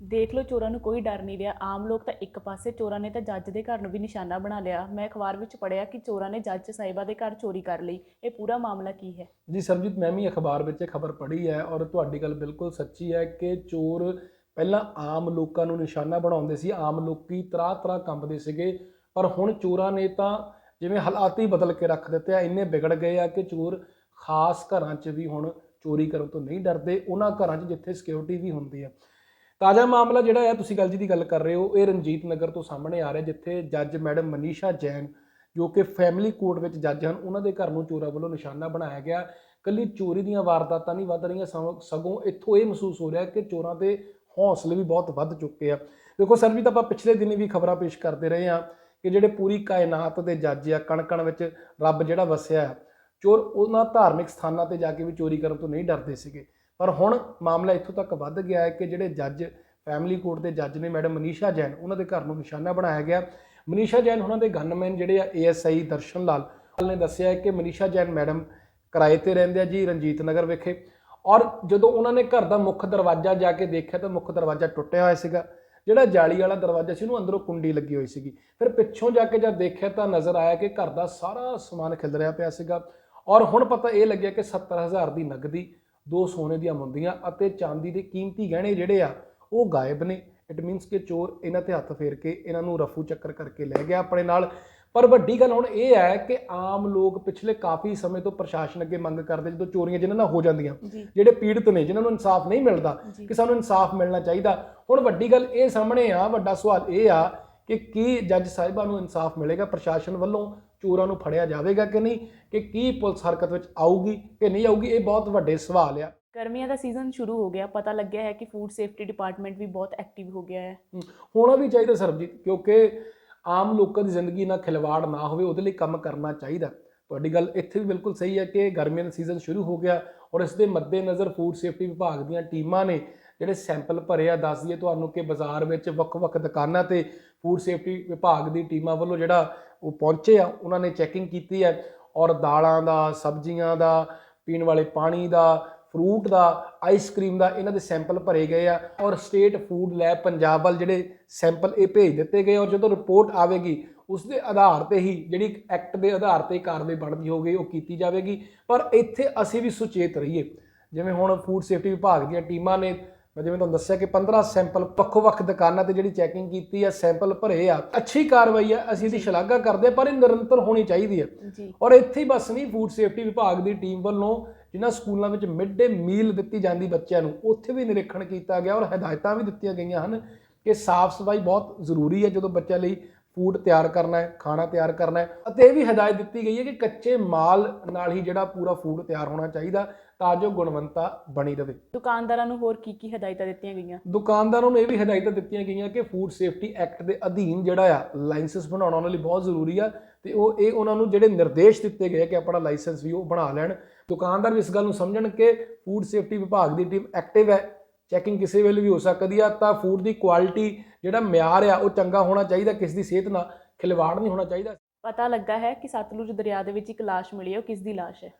ਦੇਖ ਲਓ, ਚੋਰਾਂ ਨੂੰ ਕੋਈ ਡਰ ਨਹੀਂ ਰਿਹਾ। ਆਮ ਲੋਕ ਤਾਂ ਇੱਕ ਪਾਸੇ ਚੋਰਾਂ ਨੇ ਤਾਂ ਜੱਜ ਦੇ ਘਰ ਨੂੰ ਵੀ ਨਿਸ਼ਾਨਾ ਬਣਾ ਲਿਆ। ਮੈਂ ਅਖਬਾਰ ਵਿੱਚ ਪੜ੍ਹਿਆ ਕਿ ਚੋਰਾਂ ਨੇ ਜੱਜ ਸਾਹਿਬਾ ਦੇ ਘਰ ਚੋਰੀ ਕਰ ਲਈ। ਇਹ ਪੂਰਾ ਮਾਮਲਾ ਕੀ ਹੈ? ਜੀ ਸਰਬਜੀਤ ਮੈਂ ਵੀ ਅਖਬਾਰ ਵਿੱਚ ਇਹ ਖਬਰ ਪੜ੍ਹੀ ਹੈ ਔਰ ਤੁਹਾਡੀ ਗੱਲ ਬਿਲਕੁਲ ਸੱਚੀ ਹੈ ਕਿ ਚੋਰ ਪਹਿਲਾਂ ਆਮ ਲੋਕਾਂ ਨੂੰ ਨਿਸ਼ਾਨਾ ਬਣਾਉਂਦੇ ਸੀ। ਆਮ ਲੋਕੀ ਤਰਾ ਤਰਾ ਕੰਬਦੇ ਸੀਗੇ। ਪਰ ਹੁਣ ਚੋਰਾਂ ਨੇ ਤਾਂ ਜਿਵੇਂ ਹਾਲਾਤ ਹੀ ਬਦਲ ਕੇ ਰੱਖ ਦਿੱਤੇ ਆ, ਇੰਨੇ ਵਿਗੜ ਗਏ ਆ ਕਿ ਚੋਰ ਖਾਸ ਘਰਾਂ 'ਚ ਵੀ ਹੁਣ ਚੋਰੀ ਕਰਨ ਤੋਂ ਨਹੀਂ ਡਰਦੇ। ਉਹਨਾਂ ਘਰਾਂ 'ਚ ਜਿੱਥੇ ਸਿਕਿਉਰਿਟੀ ਵੀ ਹੁੰਦੀ ਆ। ਤਾਜ਼ਾ ਮਾਮਲਾ ਜਿਹੜਾ ਹੈ, ਤੁਸੀਂ ਗੱਲ ਜੀ ਦੀ ਗੱਲ ਕਰ ਰਹੇ ਹੋ, ਇਹ ਰਣਜੀਤ ਨਗਰ ਤੋਂ ਸਾਹਮਣੇ ਆ ਰਿਹਾ, ਜਿੱਥੇ ਜੱਜ ਮੈਡਮ ਮਨੀਸ਼ਾ ਜੈਨ, ਜੋ ਕਿ ਫੈਮਿਲੀ ਕੋਰਟ ਵਿੱਚ ਜੱਜ ਹਨ, ਉਹਨਾਂ ਦੇ ਘਰ ਨੂੰ ਚੋਰਾਂ ਵੱਲੋਂ ਨਿਸ਼ਾਨਾ ਬਣਾਇਆ ਗਿਆ। ਕੱਲੀ ਚੋਰੀ ਦੀਆਂ ਵਾਰਦਾਤਾਂ ਨਹੀਂ ਵੱਧ ਰਹੀਆਂ, ਸਗੋਂ- ਸਗੋਂ ਇੱਥੋਂ ਇਹ ਮਹਿਸੂਸ ਹੋ ਰਿਹਾ ਕਿ ਚੋਰਾਂ ਦੇ ਹੌਸਲੇ ਵੀ ਬਹੁਤ ਵੱਧ ਚੁੱਕੇ ਆ। ਦੇਖੋ ਸਰ ਵੀ ਤਾਂ ਆਪਾਂ ਪਿਛਲੇ ਦਿਨੀ ਵੀ ਖਬਰਾਂ ਪੇਸ਼ ਕਰਦੇ ਰਹੇ ਆ ਕਿ ਜਿਹੜੇ ਪੂਰੀ ਕਾਇਨਾਤ ਦੇ ਜੱਜ ਆ ਕਣਕਣ ਵਿੱਚ ਰੱਬ ਜਿਹੜਾ ਵਸਿਆ ਆ ਚੋਰ ਉਹਨਾਂ ਧਾਰਮਿਕ ਸਥਾਨਾਂ ਤੇ ਜਾ ਕੇ ਵੀ ਚੋਰੀ ਕਰਨ ਤੋਂ ਨਹੀਂ ਡਰਦੇ ਸੀਗੇ। ਪਰ ਹੁਣ ਮਾਮਲਾ ਇੱਥੋਂ ਤੱਕ ਵੱਧ ਗਿਆ ਹੈ ਕਿ ਜਿਹੜੇ ਜੱਜ ਫੈਮਿਲੀ ਕੋਰਟ ਦੇ ਜੱਜ ਨੇ ਮੈਡਮ ਮਨੀਸ਼ਾ ਜੈਨ, ਉਹਨਾਂ ਦੇ ਘਰ ਨੂੰ ਨਿਸ਼ਾਨਾ ਬਣਾਇਆ ਗਿਆ। ਮਨੀਸ਼ਾ ਜੈਨ ਉਹਨਾਂ ਦੇ ਗਨਮੈਨ ਜਿਹੜੇ ਆ ਏਐਸਆਈ ਦਰਸ਼ਨ ਲਾਲ ਨੇ ਦੱਸਿਆ ਕਿ ਮਨੀਸ਼ਾ ਜੈਨ ਮੈਡਮ ਕਿਰਾਏ ਤੇ ਰਹਿੰਦੇ ਆ ਜੀ ਰਣਜੀਤ ਨਗਰ ਵਿਖੇ। ਔਰ ਜਦੋਂ ਉਹਨਾਂ ਨੇ ਘਰ ਦਾ ਮੁੱਖ ਦਰਵਾਜ਼ਾ ਜਾ ਕੇ ਦੇਖਿਆ ਤਾਂ ਮੁੱਖ ਦਰਵਾਜ਼ਾ ਟੁੱਟਿਆ ਹੋਇਆ ਸੀਗਾ। ਜਿਹੜਾ ਜਾਲੀ ਵਾਲਾ ਦਰਵਾਜ਼ਾ ਸੀ ਉਹਨੂੰ ਅੰਦਰੋਂ ਕੁੰਡੀ ਲੱਗੀ ਹੋਈ ਸੀਗੀ। ਫਿਰ ਪਿੱਛੋਂ ਜਾ ਕੇ ਜਦ ਦੇਖਿਆ ਤਾਂ ਨਜ਼ਰ ਆਇਆ ਕਿ ਘਰ ਦਾ ਸਾਰਾ ਸਮਾਨ ਖਿਲ ਰਿਹਾ ਪਿਆ ਸੀਗਾ। ਔਰ ਹੁਣ ਪਤਾ ਇਹ ਲੱਗਿਆ ਕਿ 70000 ਦੀ ਨਗਦੀ ਦੋ ਸੋਨੇ ਦੀਆਂ ਮੁੰਦੀਆਂ ਅਤੇ ਚਾਂਦੀ ਦੇ ਕੀਮਤੀ ਗਹਿਣੇ ਜਿਹੜੇ ਆ ਉਹ ਗਾਇਬ ਨੇ। ਇਟ ਮੀਨਸ ਕਿ ਚੋਰ ਇਹਨਾਂ ਤੇ ਹੱਥ ਫੇਰ ਕੇ ਇਹਨਾਂ ਨੂੰ ਰਫੂ ਚੱਕਰ ਕਰਕੇ ਲੈ ਗਿਆ ਆਪਣੇ ਨਾਲ। ਪਰ ਵੱਡੀ ਗੱਲ ਹੁਣ ਇਹ ਹੈ ਕਿ ਆਮ ਲੋਕ ਪਿਛਲੇ ਕਾਫੀ ਸਮੇਂ ਤੋਂ ਪ੍ਰਸ਼ਾਸਨ ਅੱਗੇ ਮੰਗ ਕਰਦੇ ਜਦੋਂ ਚੋਰੀਆਂ ਜਿਨ੍ਹਾਂ ਨਾਲ ਹੋ ਜਾਂਦੀਆਂ ਜਿਹੜੇ ਪੀੜਤ ਨੇ ਜਿਨ੍ਹਾਂ ਨੂੰ ਇਨਸਾਫ ਨਹੀਂ ਮਿਲਦਾ। ਕਿ ਸਾਨੂੰ ਇਨਸਾਫ ਮਿਲਣਾ ਚਾਹੀਦਾ। ਹੁਣ ਵੱਡੀ ਗੱਲ ਇਹ ਸਾਹਮਣੇ ਆ ਵੱਡਾ ਸਵਾਲ ਇਹ ਆ ਕਿ ਕੀ ਜੱਜ ਸਾਹਿਬਾਂ ਨੂੰ ਇਨਸਾਫ ਮਿਲੇਗਾ ਪ੍ਰਸ਼ਾਸਨ ਵੱਲੋਂ? ਚੋਰਾਂ ਨੂੰ ਫੜਿਆ ਜਾਵੇਗਾ ਕਿ ਨਹੀਂ ਕਿ ਕੀ ਪੁਲਿਸ ਹਰਕਤ ਵਿੱਚ ਆਊਗੀ ਕਿ ਨਹੀਂ ਆਊਗੀ ਇਹ ਬਹੁਤ ਵੱਡੇ ਸਵਾਲ ਆ। ਗਰਮੀਆਂ ਦਾ ਸੀਜ਼ਨ ਸ਼ੁਰੂ ਹੋ ਗਿਆ ਪਤਾ ਲੱਗਿਆ ਹੈ ਕਿ ਫੂਡ ਸੇਫਟੀ ਡਿਪਾਰਟਮੈਂਟ ਵੀ ਬਹੁਤ ਐਕਟਿਵ ਹੋ ਗਿਆ ਹੈ। ਹੋਣਾ ਵੀ ਚਾਹੀਦਾ ਸਰਬਜੀਤ ਕਿਉਂਕਿ ਆਮ ਲੋਕਾਂ ਦੀ ਜ਼ਿੰਦਗੀ ਨਾਲ ਖਿਲਵਾੜ ਨਾ ਹੋਵੇ ਉਹਦੇ ਲਈ ਕੰਮ ਕਰਨਾ ਚਾਹੀਦਾ। ਤੁਹਾਡੀ ਗੱਲ ਇੱਥੇ ਵੀ ਬਿਲਕੁਲ ਸਹੀ ਹੈ ਕਿ ਗਰਮੀਆਂ ਦਾ ਸੀਜ਼ਨ ਸ਼ੁਰੂ ਹੋ ਗਿਆ ਔਰ ਇਸ ਦੇ ਮੱਦੇਨਜ਼ਰ ਫੂਡ ਸੇਫਟੀ ਵਿਭਾਗ ਦੀਆਂ ਟੀਮਾਂ ਨੇ ਜਿਹੜੇ ਸੈਂਪਲ ਭਰੇ ਆ ਦੱਸ ਦਈਏ ਤੁਹਾਨੂੰ ਕਿ ਬਾਜ਼ਾਰ ਵਿੱਚ ਵੱਖ-ਵੱਖ ਦੁਕਾਨਾਂ ਤੇ ਫੂਡ ਸੇਫਟੀ ਵਿਭਾਗ ਦੀ ਟੀਮਾਂ ਵੱਲੋਂ ਜਿਹੜਾ ਉਹ ਪਹੁੰਚੇ ਆ, ਉਹਨਾਂ ਨੇ ਚੈਕਿੰਗ ਕੀਤੀ ਹੈ ਔਰ ਦਾਲਾਂ ਦਾ, ਸਬਜ਼ੀਆਂ ਦਾ, ਪੀਣ ਵਾਲੇ ਪਾਣੀ ਦਾ ਫਰੂਟ ਦਾ ਆਈਸਕ੍ਰੀਮ ਦਾ ਇਹਨਾਂ ਦੇ ਸੈਂਪਲ ਭਰੇ ਗਏ ਆ ਔਰ ਸਟੇਟ ਫੂਡ ਲੈਬ ਪੰਜਾਬ ਵੱਲ ਜਿਹੜੇ ਸੈਂਪਲ ਇਹ ਭੇਜ ਦਿੱਤੇ ਗਏ ਔਰ ਜਦੋਂ ਰਿਪੋਰਟ ਆਵੇਗੀ ਉਸ ਦੇ ਆਧਾਰ ਤੇ ਹੀ ਜਿਹੜੀ ਐਕਟ ਦੇ ਆਧਾਰ ਤੇ ਕਾਰਵਾਈ ਬਣਦੀ ਹੋਗੀ ਉਹ ਕੀਤੀ ਜਾਵੇਗੀ। ਪਰ ਇੱਥੇ ਅਸੀਂ ਵੀ ਸੁਚੇਤ ਰਹੀਏ। ਜਿਵੇਂ ਹੁਣ ਫੂਡ ਸੇਫਟੀ ਵਿਭਾਗ ਦੀਆਂ ਟੀਮਾਂ ਨੇ ਮੈਂ ਜਿਵੇਂ ਤੁਹਾਨੂੰ ਦੱਸਿਆ ਕਿ 15 ਸੈਂਪਲ ਵੱਖੋ-ਵੱਖ ਦੁਕਾਨਾਂ ਤੇ ਜਿਹੜੀ ਚੈਕਿੰਗ ਕੀਤੀ ਆ ਸੈਂਪਲ ਭਰੇ ਆ ਅੱਛੀ ਕਾਰਵਾਈ ਆ ਅਸੀਂ ਇਹਦੀ ਸ਼ਲਾਘਾ ਕਰਦੇ ਪਰ ਇਹ ਨਿਰੰਤਰ ਹੋਣੀ ਚਾਹੀਦੀ ਹੈ ਔਰ ਇੱਥੇ ਹੀ ਬਸ ਨਹੀਂ ਫੂਡ ਸੇਫਟੀ ਵਿਭਾਗ ਦੀ ਟੀਮ ਵੱਲੋਂ ਜਿਨ੍ਹਾਂ ਸਕੂਲਾਂ ਵਿੱਚ ਮਿਡ ਡੇ ਮੀਲ ਦਿੱਤੀ ਜਾਂਦੀ ਬੱਚਿਆਂ ਨੂੰ ਉੱਥੇ ਵੀ ਨਿਰੀਖਣ ਕੀਤਾ ਗਿਆ ਔਰ ਹਦਾਇਤਾਂ ਵੀ ਦਿੱਤੀਆਂ ਗਈਆਂ ਹਨ ਕਿ ਸਾਫ਼ ਸਫ਼ਾਈ ਬਹੁਤ ਜ਼ਰੂਰੀ ਹੈ ਜਦੋਂ ਬੱਚਿਆਂ ਲਈ ਫੂਡ ਤਿਆਰ ਕਰਨਾ ਹੈ ਖਾਣਾ ਤਿਆਰ ਕਰਨਾ ਹੈ ਅਤੇ ਇਹ ਵੀ ਹਦਾਇਤ ਦਿੱਤੀ ਗਈ ਹੈ ਕਿ ਕੱਚੇ ਮਾਲ ਨਾਲ ਹੀ ਜਿਹੜਾ ਪੂਰਾ ਫੂਡ ਤਿਆਰ ਹੋਣਾ ਚਾਹੀਦਾ ਤਾਂ ਜੋ ਗੁਣਵੰਤਾ ਬਣੀ ਰਹੇ। ਦੁਕਾਨਦਾਰਾਂ ਨੂੰ ਹੋਰ ਕੀ ਕੀ ਹਦਾਇਤਾਂ ਦਿੱਤੀਆਂ ਗਈਆਂ? ਦੁਕਾਨਦਾਰਾਂ ਨੂੰ ਇਹ ਵੀ ਹਦਾਇਤਾਂ ਦਿੱਤੀਆਂ ਗਈਆਂ ਕਿ ਫੂਡ ਸੇਫਟੀ ਐਕਟ ਦੇ ਅਧੀਨ ਜਿਹੜਾ ਆ ਲਾਇਸੈਂਸ ਬਣਾਉਣਾ ਉਹਨਾਂ ਲਈ ਬਹੁਤ ਜ਼ਰੂਰੀ ਆ ਤੇ ਉਹ ਇਹ ਉਹਨਾਂ ਨੂੰ ਜਿਹੜੇ ਨਿਰਦੇਸ਼ ਦਿੱਤੇ ਗਏ ਕਿ ਆਪਣਾ ਲਾਇਸੈਂਸ ਵੀ ਉਹ ਬਣਾ ਲੈਣ। ਦੁਕਾਨਦਾਰ ਵੀ ਇਸ ਗੱਲ ਨੂੰ ਸਮਝਣ ਕਿ ਫੂਡ ਸੇਫਟੀ ਵਿਭਾਗ ਦੀ ਟੀਮ ਐਕਟਿਵ ਹੈ ਚੈਕਿੰਗ ਕਿਸੇ ਵੇਲੇ ਵੀ ਹੋ ਸਕਦੀ ਆ ਤਾਂ ਫੂਡ ਦੀ ਕੁਆਲਿਟੀ ਜਿਹੜਾ ਮਿਆਰ ਆ ਉਹ ਚੰਗਾ ਹੋਣਾ ਚਾਹੀਦਾ ਕਿਸ ਦੀ ਸਿਹਤ ਨਾਲ ਖਿਲਵਾੜ ਨਹੀਂ ਹੋਣਾ ਚਾਹੀਦਾ। ਪਤਾ ਲੱਗਾ ਹੈ ਕਿ ਸਤਲੁਜ ਦਰਿਆ ਦੇ ਵਿੱਚ ਇੱਕ ਲਾਸ਼ ਮਿਲੀ ਹੈ ਉਹ ਕਿਸ ਦੀ ਲਾਸ਼ ਹੈ?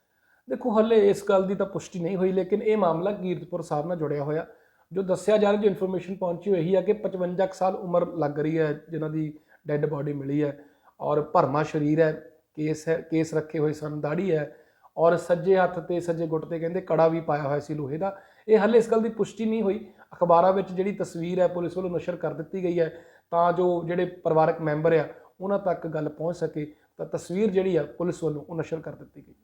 ਦੇਖੋ ਹੱਲੇ ਇਸ ਗੱਲ ਦੀ ਤਾਂ ਪੁਸ਼ਟੀ ਨਹੀਂ ਹੋਈ ਲੇਕਿਨ ਇਹ ਮਾਮਲਾ ਕੀਰਤਪੁਰ ਸਾਹਿਬ ਨਾਲ ਜੁੜਿਆ ਹੋਇਆ। ਜੋ ਦੱਸਿਆ ਜਾ ਰਿਹਾ ਜੋ ਇਨਫੋਰਮੇਸ਼ਨ ਪਹੁੰਚੀ ਹੋਈ ਹੈ ਕਿ 55 ਕੁ ਸਾਲ ਉਮਰ ਲੱਗ ਰਹੀ ਹੈ ਜਿਨ੍ਹਾਂ ਦੀ ਡੈੱਡ ਬਾਡੀ ਮਿਲੀ ਹੈ ਔਰ ਭਰਮਾ ਸਰੀਰ ਹੈ ਕੇਸ ਹੈ ਕੇਸ ਰੱਖੇ ਹੋਏ ਸਨ ਦਾੜੀ ਹੈ ਔਰ ਸੱਜੇ ਹੱਥ ਤੇ ਸੱਜੇ ਗੁੱਟ ਤੇ ਕਹਿੰਦੇ ਕੜਾ ਵੀ ਪਾਇਆ ਹੋਇਆ ਸੀ ਲੋਹੇ ਦਾ। ਇਹ ਹਾਲੇ ਇਸ ਗੱਲ ਦੀ ਪੁਸ਼ਟੀ ਨਹੀਂ ਹੋਈ। ਅਖਬਾਰਾਂ ਵਿੱਚ ਜਿਹੜੀ ਤਸਵੀਰ ਹੈ, ਪੁਲਿਸ ਵੱਲੋਂ ਨਸ਼ਰ ਕਰ ਦਿੱਤੀ ਗਈ ਹੈ, ਤਾਂ ਜੋ ਜਿਹੜੇ ਪਰਿਵਾਰਕ ਮੈਂਬਰ ਆ, ਉਹਨਾਂ ਤੱਕ ਗੱਲ ਪਹੁੰਚ ਸਕੇ, ਤਾਂ ਤਸਵੀਰ ਜਿਹੜੀ ਆ, ਪੁਲਿਸ ਵੱਲੋਂ ਉਹ ਨਸ਼ਰ ਕਰ ਦਿੱਤੀ ਗਈ।